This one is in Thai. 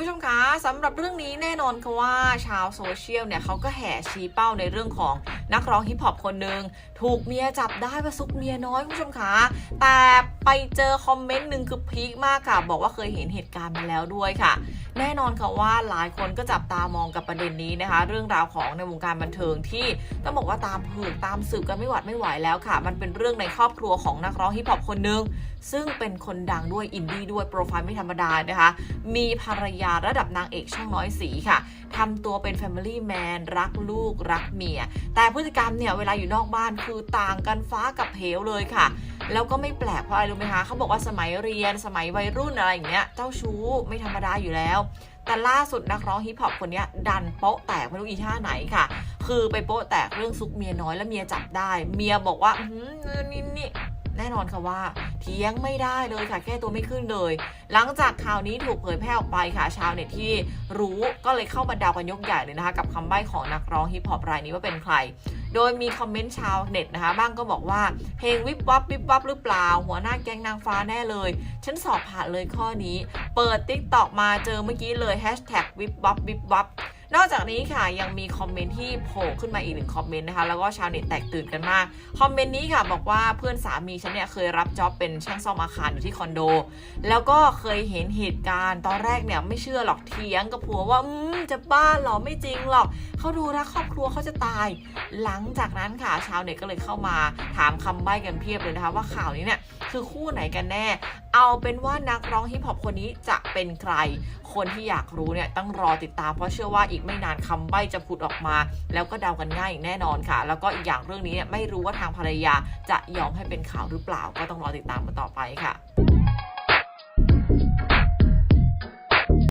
ผู้ชมคะสำหรับเรื่องนี้แน่นอนค่ะว่าชาวโซเชียลเนี่ยเขาก็แห่ชี้เป้าในเรื่องของนักร้องฮิปฮอปคนหนึ่งถูกเมียจับได้ว่าซุกเมียน้อยคุณผู้ชมคะแต่ไปเจอคอมเมนต์หนึ่งคือพีคมากค่ะ บอกว่าเคยเห็นเหตุการณ์มาแล้วด้วยค่ะ แน่นอนค่ะว่าหลายคนก็จับตามองกับประเด็นนี้นะคะ เรื่องราวของในวงการบันเทิงที่ต้องบอกว่าตามผืนตามสืบกันไม่หวัดไม่ไหวแล้วค่ะ มันเป็นเรื่องในครอบครัวของนักร้องฮิปฮอปคนหนึ่งซึ่งเป็นคนดังด้วยอินดี้ด้วยโปรไฟล์ไม่ธรรมดานะคะ มีภรรยาระดับนางเอกช่องน้อยสีค่ะทำตัวเป็น Family Man รักลูกรักเมีย แต่พฤติกรรมเนี่ยเวลาอยู่นอกบ้านคือต่างกันฟ้ากับเหวเลยค่ะ แล้วก็ไม่แปลกเพราะอะไรรู้ไหมคะเขาบอกว่าสมัยเรียนสมัยวัยรุ่นอะไรอย่างเงี้ยเจ้าชู้ไม่ธรรมดาอยู่แล้ว แต่ล่าสุดนักร้องฮิปฮอปคนนี้ดันโป๊ะแตกไม่รู้อีท่าไหนค่ะ คือไปโป๊ะแตกเรื่องซุกเมียน้อยแล้วเมียจับได้ เมียบอกว่าอื้อหือนี่นี่ แน่นอนค่ะว่าเถียงไม่ได้เลยค่ะแก้ตัวไม่ขึ้นเลย หลังจากข่าวนี้ถูกเผยแพร่ออกไปค่ะชาวเน็ตที่รู้ก็เลยเข้ามาเดากันยกใหญ่เลยนะคะ กับคำใบ้ของนักร้องฮิปฮอปรายนี้ว่าเป็นใคร โดยมีคอมเมนต์ชาวเน็ตนะคะ บ้างก็บอกว่าเพลงวิบวับวิบวับหรือเปล่า หัวหน้าแก๊งนางฟ้าแน่เลย ฉันสอบผ่านเลยข้อนี้ เปิดติ๊กตอกมาเจอเมื่อกี้เลยแฮชแท็กวิบวับวิบวับ นอกจากนี้ค่ะยังมีคอมเมนต์ที่โผล่ขึ้นมาอีกหนึ่งคอมเมนต์นะคะแล้วก็ชาวเน็ตแตกตื่นกันมากคอมเมนต์นี้ค่ะบอกว่าเพื่อนสามีฉันเนี่ยเคยรับจ็อบเป็นช่างซ่อมอาคารอยู่ที่คอนโด แล้วก็เคยเห็นเหตุการณ์ตอนแรกเนี่ยไม่เชื่อหรอกเถียงกับผัวว่าอืมจะบ้าหรอไม่จริงหรอกเขาดูรักครอบครัวเขาจะตาย หลังจากนั้นค่ะชาวเน็ตก็เลยเข้ามาถามคำใบ้กันเพียบเลยนะคะว่าข่าวนี้เนี่ยคือคู่ไหนกันแน่เอาเป็นว่านักร้องฮิปฮอปคนนี้จะเป็นใคร คนที่อยากรู้เนี่ยต้องรอติดตามเพราะเชื่อว่าอีกไม่นานคำใบ้จะผุดออกมา แล้วก็เดากันง่ายอย่างแน่นอนค่ะ แล้วก็อีกอย่างเรื่องนี้เนี่ยไม่รู้ว่าทางภรรยาจะยอมให้เป็นข่าวหรือเปล่าก็ต้องรอติดตามกันต่อไปค่ะ